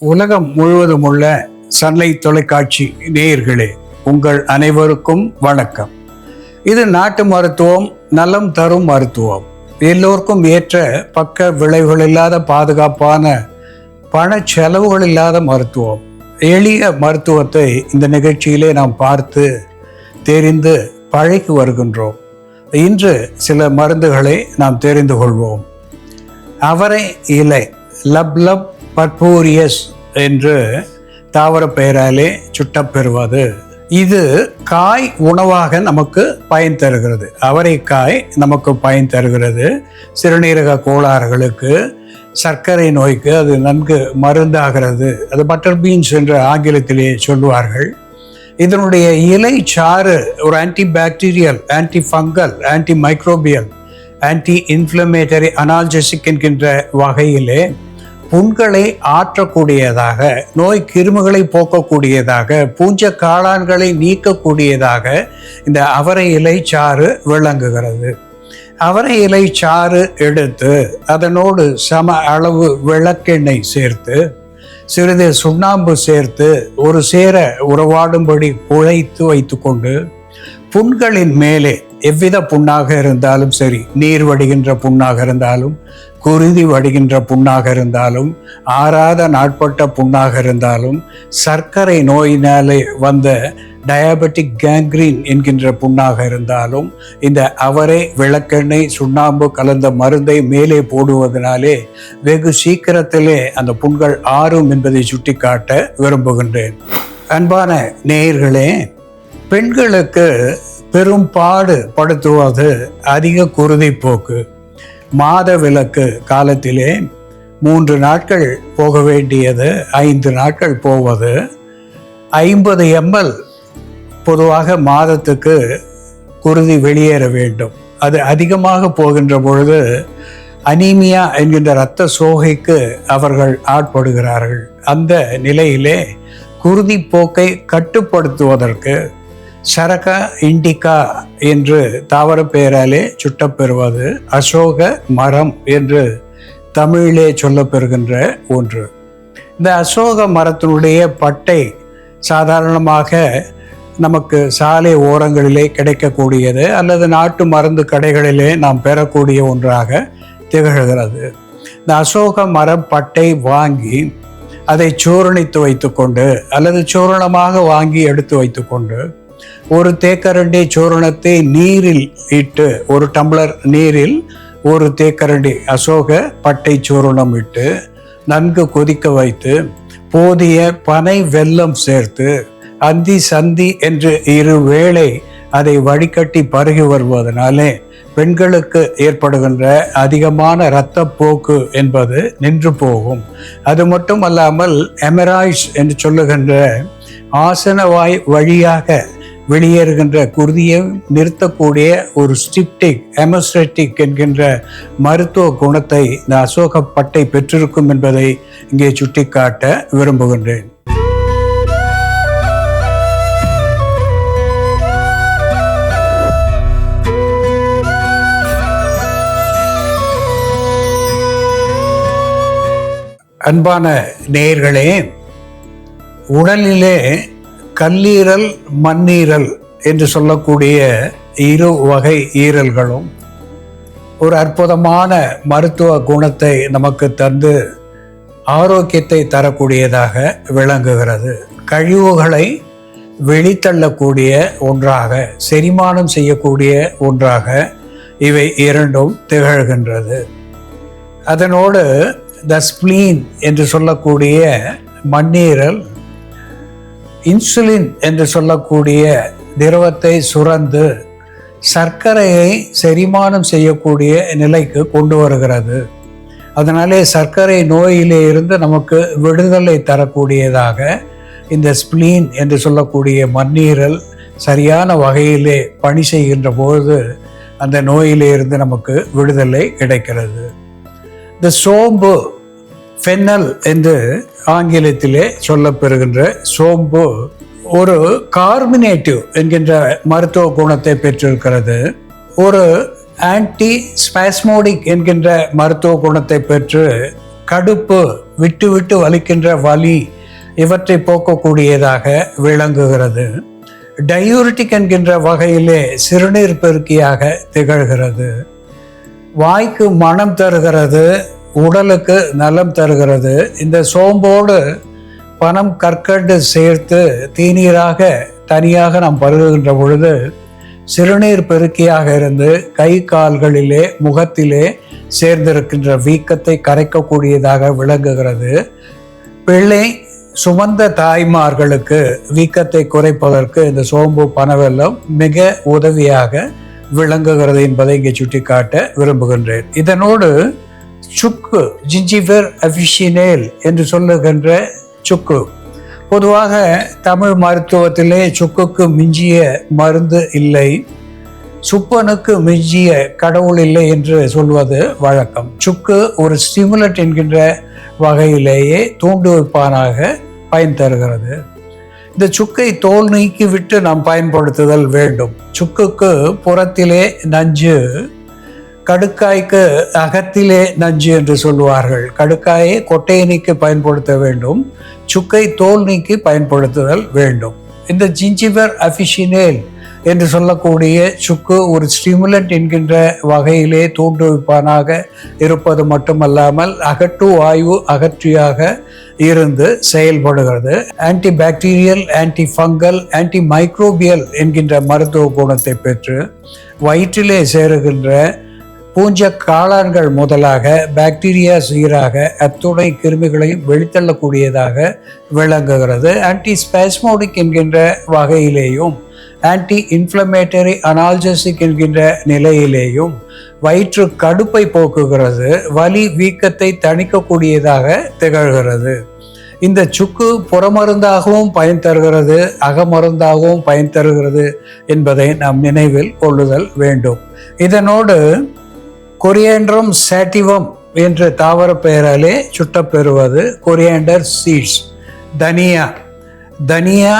உலகம் முழுவதும் உள்ள சன்லைட் தொலைக்காட்சி நேயர்களே உங்கள் அனைவருக்கும் வணக்கம். இது நாட்டு மருத்துவம் நலம் தரும் மருத்துவம். எல்லோருக்கும் ஏற்ற பக்க விளைவுகள் இல்லாத பாதுகாப்பான பண செலவுகள் இல்லாத மருத்துவம். எளிய மருத்துவத்தை இந்த நிகழ்ச்சியிலே நாம் பார்த்து தெரிந்து பழகி வருகின்றோம். இன்று சில மருந்துகளை நாம் தெரிந்து கொள்வோம். அவரை இலை லப் லப் பர்பூரியஸ் என்று தாவர பெயராலே சுட்டப்பெறுவது. இது காய் உணவாக நமக்கு பயன் தருகிறது. அவரைக்காய் நமக்கு பயன் தருகிறது. சிறுநீரக கோளாறுகளுக்கு சர்க்கரை நோய்க்கு அது நன்கு மருந்தாகிறது. அது பட்டர் பீன்ஸ் என்று ஆங்கிலத்திலே சொல்லுவார்கள் இதனுடைய இலை சாறு ஒரு anti bacterial anti fungal anti microbial anti inflammatory analgesic என்கின்ற வகையிலே புண்களை ஆற்றக்கூடியதாக நோய் கிருமிகளை போக்கக்கூடியதாக பூஞ்ச காளான்களை நீக்கக்கூடியதாக இந்த அவரை இலை சாறு விளங்குகிறது. அவரை இலை சாறு எடுத்து அதனோடு சம அளவு விளக்கெண்ணெய் சேர்த்து சிறிது சுண்ணாம்பு சேர்த்து ஒரு சேர உறவாடும்படி குழைத்து வைத்துக்கொண்டு புண்களின் மேலே எவ்வித புண்ணாக இருந்தாலும் சரி நீர் வடிகின்ற புண்ணாக இருந்தாலும் குருதி வடிகின்ற புண்ணாக இருந்தாலும் ஆறாத நாட்பட்ட புண்ணாக இருந்தாலும் சர்க்கரை நோயினாலே வந்த டயபெட்டிக் கேங்க்ரீன் என்கின்ற புண்ணாக இருந்தாலும் இந்த அவரை விளக்கெண்ணெய் சுண்ணாம்பு கலந்த மருந்தை மேலே போடுவதனாலே வெகு சீக்கிரத்திலே அந்த புண்கள் ஆறும் என்பதை சுட்டிக்காட்ட விரும்புகின்றேன். அன்பான நேயர்களே பெண்களுக்கு பெரும் பாடு படுத்துவது அதிக குருதி போக்கு மாத விளக்கு காலத்திலே மூன்று நாட்கள் போக வேண்டியது ஐந்து நாட்கள் போவது. ஐம்பது எம்எல் பொதுவாக மாதத்துக்கு குருதி வெளியேற வேண்டும். அது அதிகமாக போகின்ற பொழுது அனீமியா என்கின்ற இரத்த சோகைக்கு அவர்கள் ஆட்படுகிறார்கள். அந்த நிலையிலே குருதி போக்கை கட்டுப்படுத்துவதற்கு சரக இண்டிகா என்று தாவர பெயராலே சுட்டப்பெறுவது அசோக மரம் என்று தமிழிலே சொல்லப்பெறுகின்ற ஒன்று. இந்த அசோக மரத்தினுடைய பட்டை சாதாரணமாக நமக்கு சாலை ஓரங்களிலே கிடைக்கக்கூடியது அல்லது நாட்டு மருந்து கடைகளிலே நாம் பெறக்கூடிய ஒன்றாக திகழ்கிறது. இந்த அசோக மரம் பட்டை வாங்கி அதை சூரணித்து வைத்துக்கொண்டு அல்லது சூரணமாக வாங்கி எடுத்து வைத்துக்கொண்டு ஒரு தேக்கரண்டி சூரணத்தை நீரில் இட்டு ஒரு டம்ளர் நீரில் ஒரு தேக்கரண்டி அசோக பட்டை சூரணம் இட்டு நன்கு கொதிக்க வைத்து போதிய பனை வெல்லம் சேர்த்து அந்தி சந்தி என்று இரு வேளை அதை வடிகட்டி பருகி வருவதனாலே பெண்களுக்கு ஏற்படுகின்ற அதிகமான இரத்தப்போக்கு என்பது நின்று போகும். அது மட்டும் அல்லாமல் எமராய்ஸ் என்று சொல்லுகின்ற ஆசனவாய் வழியாக வெளியேறுகின்ற குருதியை நிறுத்தக்கூடிய ஒரு ஸ்டிப்டிக் எமஸ்டட்டிக் என்கின்ற மருத்துவ குணத்தை இந்த பட்டை பெற்றிருக்கும் என்பதை இங்கே சுட்டிக்காட்ட விரும்புகின்றேன். அன்பான நேயர்களே உடலிலே கல்லீரல் மண்ணீரல் என்று சொல்லக்கூடிய இரு வகை ஈரல்களும் ஒரு அற்புதமான மருத்துவ குணத்தை நமக்கு தந்து ஆரோக்கியத்தை தரக்கூடியதாக விளங்குகிறது. கழிவுகளை வெளித்தள்ளக்கூடிய ஒன்றாக செரிமானம் செய்யக்கூடிய ஒன்றாக இவை இரண்டும் திகழ்கின்றது. அதனோடு த ஸ்பிளீன் என்று சொல்லக்கூடிய மண்ணீரல் இன்சுலின் என்று சொல்லக்கூடிய திரவத்தை சுரந்து சர்க்கரையை செரிமானம் செய்யக்கூடிய நிலைக்கு கொண்டு வருகிறது. அதனாலே சர்க்கரை நோயிலே இருந்து நமக்கு விடுதலை தரக்கூடியதாக இந்த ஸ்ப்ளீன் என்று சொல்லக்கூடிய மண்ணீரல் சரியான வகையிலே பணி செய்கின்ற பொழுது அந்த நோயிலிருந்து நமக்கு விடுதலை கிடைக்கிறது. இந்த சோம்பு ஃபென்னல் என்று ஆங்கிலத்திலே சொல்லப்பெறுகின்ற சோம்பு ஒரு கார்மினேட்டிவ் என்கின்ற மருத்துவ குணத்தை பெற்றிருக்கிறது. ஒரு ஆன்டி ஸ்பாஸ்மோடிக் என்கின்ற மருத்துவ குணத்தை பெற்று கடுப்பு விட்டு விட்டு வலிக்கின்ற வலி இவற்றை போக்கக்கூடியதாக விளங்குகிறது. டயூரிட்டிக் என்கின்ற வகையிலே சிறுநீர் பெருக்கியாக திகழ்கிறது. வாய்க்கு மனம் தருகிறது உடலுக்கு நலம் தருகிறது. இந்த சோம்போடு பணம் கற்கண்டு சேர்த்து தீநீராக தனியாக நாம் பருகுகின்ற பொழுது சிறுநீர் பெருக்கியாக இருந்து கை கால்களிலே முகத்திலே சேர்ந்திருக்கின்ற வீக்கத்தை கரைக்கக்கூடியதாக விளங்குகிறது. பிள்ளை சுமந்த தாய்மார்களுக்கு வீக்கத்தை குறைப்பதற்கு இந்த சோம்பு பனவெல்லம் மிக உதவியாக விளங்குகிறது என்பதை இங்கே சுட்டிக்காட்ட விரும்புகின்றேன். இதனோடு சுக்கு ஜிஞ்சிபர் அஃபிஷினேல் என்று சொல்லுகின்ற சுக்கு. பொதுவாக தமிழ் மருத்துவத்திலே சுக்குக்கு மிஞ்சிய மருந்து இல்லை. சுப்பனுக்கு மிஞ்சிய கடவுள் இல்லை என்று சொல்வது வழக்கம். சுக்கு ஒரு ஸ்டிமுலட் என்கின்ற வகையிலேயே தூண்டுவிப்பானாக பயன் தருகிறது. இந்த சுக்கை தோல் நீக்கிவிட்டு நாம் பயன்படுத்துதல் வேண்டும். சுக்குக்கு புறத்திலே நஞ்சு கடுக்காய்க்கு அகத்திலே நஞ்சு என்று சொல்லுவார்கள். கடுக்காயை கொட்டையை நீக்கி பயன்படுத்த வேண்டும். சுக்கை தோல் நீக்கி பயன்படுத்துதல் வேண்டும். இந்த ஜிஞ்சிபர் அஃபிஷினேல் என்று சொல்லக்கூடிய சுக்கு ஒரு ஸ்டிமுலண்ட் என்கின்ற வகையிலே தூண்டுவிப்பானாக இருப்பது மட்டுமல்லாமல் அகட்டு வாயு அகற்றியாக இருந்து செயல்படுகிறது. Anti bacterial anti fungal anti microbial என்கின்ற மருத்துவ குணத்தை பெற்று வயிற்றிலே சேருகின்ற பூஞ்ச காளான்கள் முதலாக பாக்டீரியா சீராக அத்துணை கிருமிகளையும் வெளித்தள்ளக்கூடியதாக விளங்குகிறது. ஆன்டி ஸ்பாஸ்மோடிக் என்கின்ற வகையிலேயும் ஆன்டி இன்ஃப்ளமேட்டரி அனால்ஜசிக் என்கின்ற நிலையிலேயும் வயிற்று கடுப்பை போக்குகிறது வலி வீக்கத்தை தணிக்கக்கூடியதாக திகழ்கிறது. இந்த சுக்கு புறமருந்தாகவும் பயன் தருகிறது அகமருந்தாகவும் பயன் தருகிறது என்பதை நாம் நினைவில் கொள்ளுதல் வேண்டும். இதனோடு கொரியேண்ட்ரம் சாட்டிவம் என்ற தாவர பெயராலே சுட்டப்பெறுவது கொரியாண்டர் சீட்ஸ். தனியா. தனியா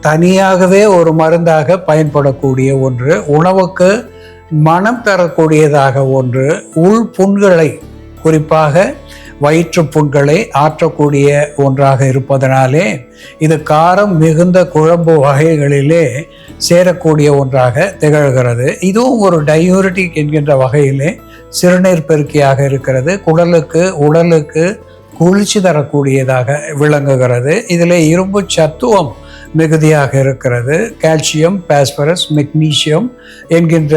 தனியாகவே ஒரு மருந்தாக பயன்படக்கூடிய ஒன்று உணவுக்கு மனம் தரக்கூடியதாக ஒன்று உள் புண்களை குறிப்பாக வயிற்று புண்களை ஆற்றக்கூடிய ஒன்றாக இருப்பதனாலே இது காரம் மிகுந்த குழம்பு வகைகளிலே சேரக்கூடிய ஒன்றாக திகழ்கிறது. இதுவும் ஒரு டயூரிட்டிக் என்கின்ற வகையிலே சிறுநீர் பெருக்கியாக இருக்கிறது. குடலுக்கு உடலுக்கு குளிர்ச்சி தரக்கூடியதாக விளங்குகிறது. இதில் இரும்பு சத்துவம் மிகுதியாக இருக்கிறது. கால்சியம் பாஸ்பரஸ் மெக்னீசியம் என்கின்ற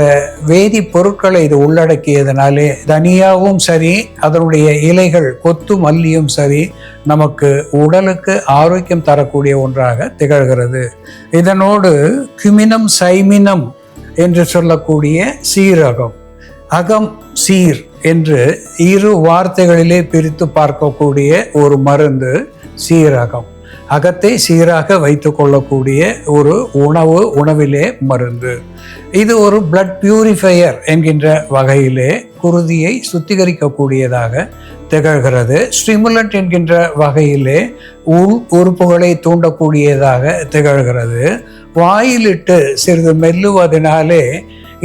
வேதி பொருட்களை இது உள்ளடக்கியதனாலே தனியாகவும் சரி அதனுடைய இலைகள் கொத்து மல்லியும் சரி நமக்கு உடலுக்கு ஆரோக்கியம் தரக்கூடிய ஒன்றாக திகழ்கிறது. இதனோடு கிமினம் சைமினம் என்று சொல்லக்கூடிய சீரகம் அகம் சீர் என்று இரு வார்த்தைகளிலே பிரித்து பார்க்கக்கூடிய ஒரு மருந்து சீரகம். அகத்தை சீராக வைத்து கொள்ளக்கூடிய ஒரு உணவு உணவிலே மருந்து. இது ஒரு பிளட் பியூரிஃபையர் என்கின்ற வகையிலே குருதியை சுத்திகரிக்கக்கூடியதாக திகழ்கிறது. ஸ்டிமுலண்ட் என்கின்ற வகையிலே உள் உறுப்புகளை தூண்டக்கூடியதாக திகழ்கிறது. வாயிலிட்டு சிறிது மெல்லுவதனாலே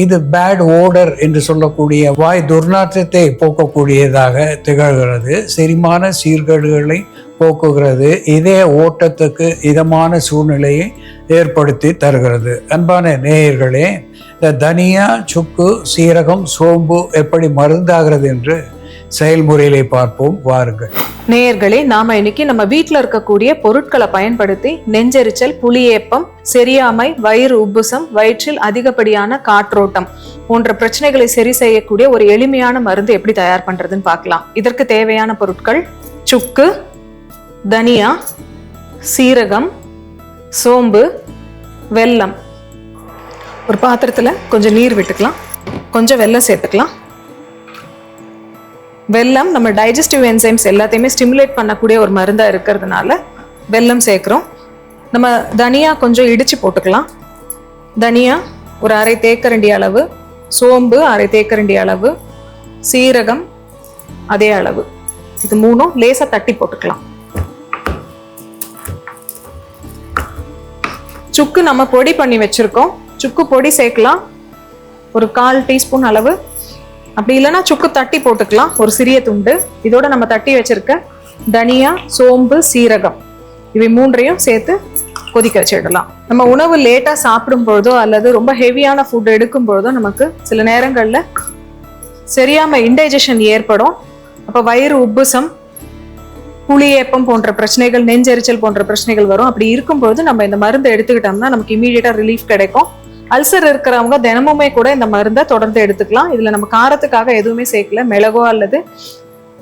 இது பேட் ஓடர் என்று சொல்லக்கூடிய வாய் துர்நாற்றத்தை போக்கக்கூடியதாக திகழ்கிறது. செரிமான சீர்கேடுகளை போக்குகிறது. இதய ஓட்டத்துக்கு இதமான சூழ்நிலையை ஏற்படுத்தி தருகிறது. அன்பான நேயர்களே இந்த தனியா சுக்கு சீரகம் சோம்பு எப்படி மருந்தாகிறது என்று செயல்முறையிலே பார்ப்போம். வாருங்கள். நேயர்களே நாம இன்னைக்கு நம்ம வீட்டில் இருக்கக்கூடிய பொருட்களை பயன்படுத்தி நெஞ்செரிச்சல் புளியேப்பம் செரியாமை வயிறு உப்புசம் வயிற்றில் அதிகப்படியான காற்றோட்டம் போன்ற பிரச்சனைகளை சரி செய்யக்கூடிய ஒரு எளிமையான மருந்து எப்படி தயார் பண்றதுன்னு பார்க்கலாம். இதற்கு தேவையான பொருட்கள் சுக்கு தனியா சீரகம் சோம்பு வெல்லம். ஒரு பாத்திரத்தில் கொஞ்சம் நீர் விட்டுக்கலாம். கொஞ்சம் வெல்லம் சேர்த்துக்கலாம். வெல்லம் நம்ம டைஜஸ்டிவ் என்சைம்ஸ் எல்லாத்தையுமே ஸ்டிமுலேட் பண்ணக்கூடிய ஒரு மருந்தாக இருக்கிறதுனால வெல்லம் சேர்க்குறோம். நம்ம தனியா கொஞ்சம் இடித்து போட்டுக்கலாம். தனியா ஒரு அரை தேக்கரண்டி அளவு சோம்பு அரை தேக்கரண்டி அளவு சீரகம் அதே அளவு. இது மூணும் லேசாக தட்டி போட்டுக்கலாம். சுக்கு நம்ம பொடி பண்ணி வச்சிருக்கோம். சுக்கு பொடி சேர்க்கலாம். ஒரு கால் டீஸ்பூன் அளவு. அப்படி இல்லைன்னா சுக்கு தட்டி போட்டுக்கலாம். ஒரு சிறிய துண்டு. இதோட நம்ம தட்டி வச்சிருக்க தனியா சோம்பு சீரகம் இவை மூன்றையும் சேர்த்து கொதிக்க வச்சிடலாம். நம்ம உணவு லேட்டாக சாப்பிடும் பொழுதோ அல்லது ரொம்ப ஹெவியான ஃபுட் எடுக்கும் பொழுதோ நமக்கு சில நேரங்களில் சரியாமல் இன்டைஜஷன் ஏற்படும். அப்போ வயிறு உப்புசம் புளியேப்பம் போன்ற பிரச்சனைகள் நெஞ்செரிச்சல் போன்ற பிரச்சனைகள் வரும். அப்படி இருக்கும்பொழுது நம்ம இந்த மருந்து எடுத்துக்கிட்டோம்னா நமக்கு இமீடியட்டாக ரிலீஃப் கிடைக்கும். அல்சர் இருக்கிறவங்க தினமுமே கூட இந்த மருந்தை தொடர்ந்து எடுத்துக்கலாம். இதில் நம்ம காரத்துக்காக எதுவுமே சேர்க்கல. மிளகோ அல்லது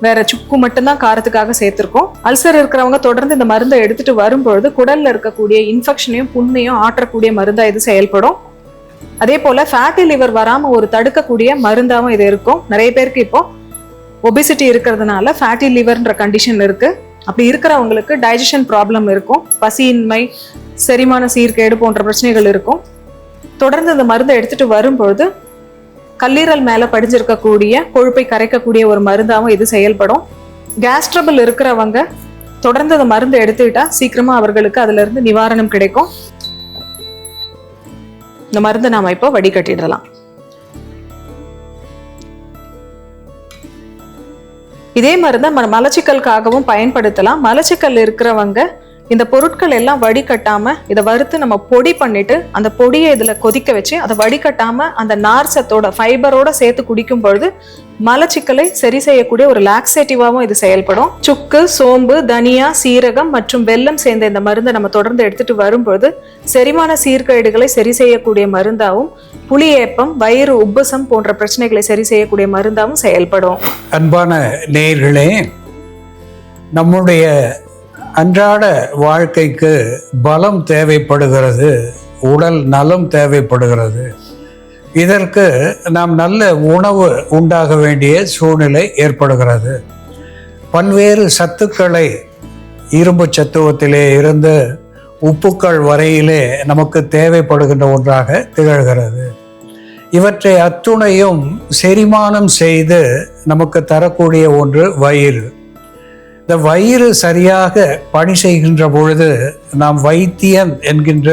வேற சுக்கு மட்டும்தான் காரத்துக்காக சேர்த்துருக்கோம். அல்சர் இருக்கிறவங்க தொடர்ந்து இந்த மருந்தை எடுத்துட்டு வரும்பொழுது குடல்ல இருக்கக்கூடிய இன்ஃபெக்ஷனையும் புண்ணையும் ஆற்றக்கூடிய மருந்தாக இது செயல்படும். அதே போல ஃபேட்டி லிவர் வராமல் ஒரு தடுக்கக்கூடிய மருந்தாகவும் இது இருக்கும். நிறைய பேருக்கு இப்போ ஒபிசிட்டி இருக்கிறதுனால ஃபேட்டி லிவர்ன்ற கண்டிஷன் இருக்கு. அப்படி இருக்கிறவங்களுக்கு டைஜஷன் ப்ராப்ளம் இருக்கும். பசியின்மை செரிமான சீர்கேடு போன்ற பிரச்சனைகள் இருக்கும். தொடர்ந்து இந்த மருந்தை எடுத்துட்டு வரும்பொழுது கல்லீரல் மேல படிஞ்சிருக்கக்கூடிய கொழுப்பை கரைக்கக்கூடிய ஒரு மருந்தாகவும் இது செயல்படும். கேஸ் ட்ரபிள் இருக்கிறவங்க தொடர்ந்து அந்த மருந்து எடுத்துக்கிட்டா சீக்கிரமா அவர்களுக்கு அதுல இருந்து நிவாரணம் கிடைக்கும். இந்த மருந்தை நாம இப்போ வடிகட்டிடலாம். இதே மருந்தை மலச்சிக்கலுக்காகவும் பயன்படுத்தலாம். மலச்சிக்கல் இருக்கிறவங்க இந்த பொருட்கள் எல்லாம் வடிகட்டாம இதை வறுத்து நம்ம பொடி பண்ணிட்டு அந்த பொடியை இதுல கொதிக்க வச்சு அதை வடிகட்டாம அந்த நார்சத்தோட ஃபைபரோட சேர்த்து குடிக்கும் பொழுது மலச்சிக்கலை சரி செய்யக்கூடிய ஒரு லாக்ஸேட்டிவாகவும் இது செயல்படும். சுக்கு சோம்பு தனியா சீரகம் மற்றும் வெல்லம் சேர்ந்த இந்த மருந்தை நம்ம தொடர்ந்து எடுத்துட்டு வரும்பொழுது செரிமான சீர்கேடுகளை சரி செய்யக்கூடிய மருந்தாகவும் புளியேப்பம் வயிறு உப்புசம் போன்ற பிரச்சனைகளை சரி செய்யக்கூடிய மருந்தாகவும் செயல்படும். அன்பான நேயர்களே நம்முடைய அன்றாட வாழ்க்கைக்கு பலம் தேவைப்படுகிறது உடல் நலம் தேவைப்படுகிறது. இதற்கு நாம் நல்ல உணவு உண்டாக வேண்டிய சூழ்நிலை ஏற்படுகிறது. பல்வேறு சத்துக்களை இரும்பு சத்துவத்திலே இருந்து உப்புக்கள் வரையிலே நமக்கு தேவைப்படுகின்ற ஒன்றாக திகழ்கிறது. இவற்றை அத்துணையும் செரிமானம் செய்து நமக்கு தரக்கூடிய ஒன்று வயிறு. இந்த வயிறு சரியாக பணி செய்கின்ற பொழுது நாம் வைத்தியன் என்கின்ற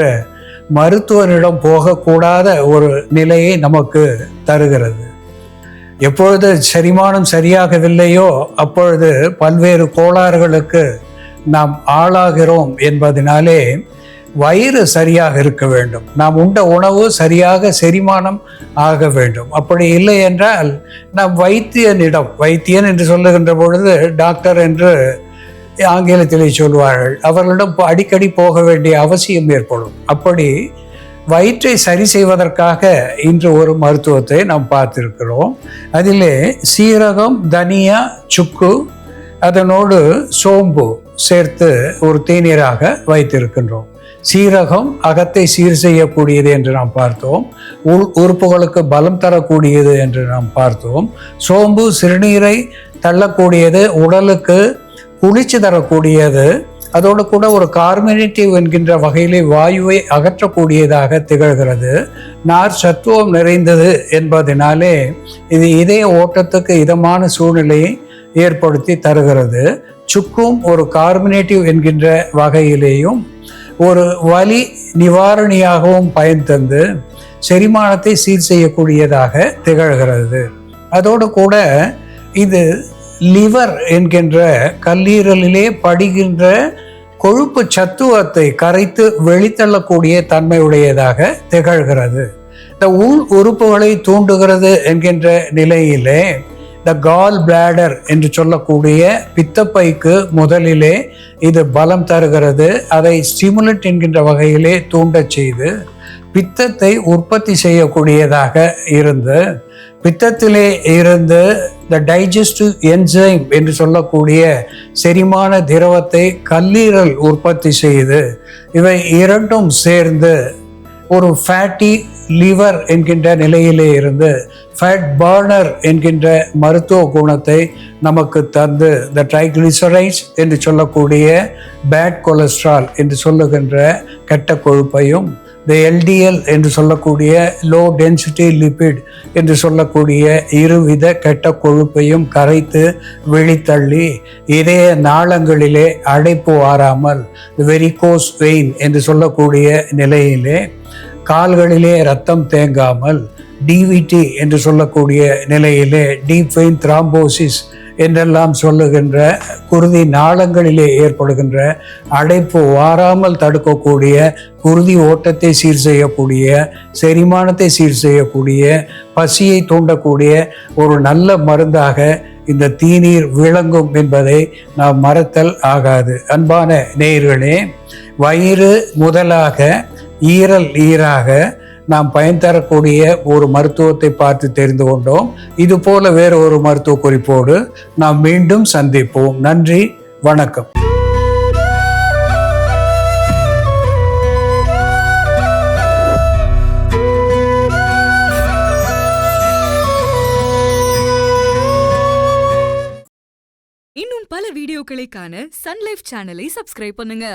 மருத்துவனிடம் போகக்கூடாத ஒரு நிலையை நமக்கு தருகிறது. எப்பொழுது செரிமானம் சரியாகவில்லையோ அப்பொழுது பல்வேறு கோளாறுகளுக்கு நாம் ஆளாகிறோம் என்பதனாலே வயிறு சரியாக இருக்க வேண்டும். நாம் உண்ட உணவு சரியாக செரிமானம் ஆக வேண்டும். அப்படி இல்லை என்றால் நாம் வைத்தியனிடம் வைத்தியன் என்று சொல்லுகின்ற பொழுது டாக்டர் என்று ஆங்கிலத்திலே சொல்வார்கள் அவர்களிடம் அடிக்கடி போக வேண்டிய அவசியம் ஏற்படும். அப்படி வயிற்றை சரி செய்வதற்காக இன்று ஒரு மருத்துவத்தை நாம் பார்த்திருக்கிறோம். அதிலே சீரகம் தனியா சுக்கு அதனோடு சோம்பு சேர்த்து ஒரு தேநீராக வைத்திருக்கின்றோம். சீரகம் அகத்தை சீர் செய்யக்கூடியது என்று நாம் பார்த்தோம். உள் உறுப்புகளுக்கு பலம் தரக்கூடியது என்று நாம் பார்த்தோம். சோம்பு சிறுநீரை தள்ளக்கூடியது உடலுக்கு குளிர்ச்சி தரக்கூடியது. அதோடு கூட ஒரு கார்மினேட்டிவ் என்கின்ற வகையிலே வாயுவை அகற்றக்கூடியதாக திகழ்கிறது. நார் சத்துவம் நிறைந்தது என்பதனாலே இது இதய ஓட்டத்துக்கு இதமான சூழ்நிலையை ஏற்படுத்தி தருகிறது. சுக்கும் ஒரு கார்மினேட்டிவ் என்கின்ற வகையிலேயும் ஒரு வலி நிவாரணியாகவும் பயன் தந்து செரிமானத்தை சீர் செய்யக்கூடியதாக திகழ்கிறது. அதோடு கூட இது லிவர் என்கின்ற கல்லீரலிலே படிகின்ற கொழுப்பு சத்துவத்தை கரைத்து வெளித்தள்ளக்கூடிய தன்மையுடையதாக திகழ்கிறது. இந்த உள் உறுப்புகளை தூண்டுகிறது என்கின்ற நிலையிலே த கால் பிளாடர் என்று சொல்லக்கூடிய பித்தப்பைக்கு முதலிலே இது பலம் தருகிறது. அதை ஸ்டிமுலட் என்கின்ற வகையிலே தூண்டச் செய்து பித்தத்தை உற்பத்தி செய்யக்கூடியதாக இருந்து பித்தத்திலே இருந்து த டைஜஸ்டிவ் என்சைம் என்று சொல்லக்கூடிய செரிமான திரவத்தை கல்லீரல் உற்பத்தி செய்து இவை இரண்டும் சேர்ந்து ஒரு ஃபேட்டி லிவர் என்கின்ற நிலையிலே இருந்து ஃபேட் பர்னர் என்கின்ற மருத்துவ குணத்தை நமக்கு தந்து இந்த ட்ரைக்ளிசரைட்ஸ் என்று சொல்லக்கூடிய பேட் கொலஸ்ட்ரால் என்று சொல்லுகின்ற கெட்ட கொழுப்பையும் இந்த எல்டிஎல் என்று சொல்லக்கூடிய லோ டென்சிட்டி லிபிட் என்று சொல்லக்கூடிய இருவித கெட்ட கொழுப்பையும் கரைத்து வெளித்தள்ளி இதய நாளங்களிலே அடைப்பு வாராமல் வெரிகோஸ் வெயின் என்று சொல்லக்கூடிய நிலையிலே கால்களிலே ரத்தம் தேங்காமல் டிவிடி என்று சொல்லக்கூடிய நிலையிலே டீப் வெயின் த்ராம்போசிஸ் என்றெல்லாம் சொல்லுகின்ற குருதி நாளங்களிலே ஏற்படுகின்ற அடைப்பு வாராமல் தடுக்கக்கூடிய குருதி ஓட்டத்தை சீர் செய்யக்கூடிய செரிமானத்தை சீர் செய்யக்கூடிய பசியை தூண்டக்கூடிய ஒரு நல்ல மருந்தாக இந்த தீநீர் விளங்கும் என்பதை நாம் மறத்தல் ஆகாது. அன்பான நேயர்களே வயிறு முதலாக ஈரல் ஈராக நாம் பயன் தரக்கூடிய ஒரு மருத்துவத்தை பார்த்து தெரிந்து கொண்டோம். இது போல வேறு ஒரு மருத்துவ குறிப்போடு நாம் மீண்டும் சந்திப்போம். நன்றி வணக்கம். இன்னும் பல வீடியோக்களை காண சன்லைஃப் சேனலை சப்ஸ்கிரைப் பண்ணுங்க.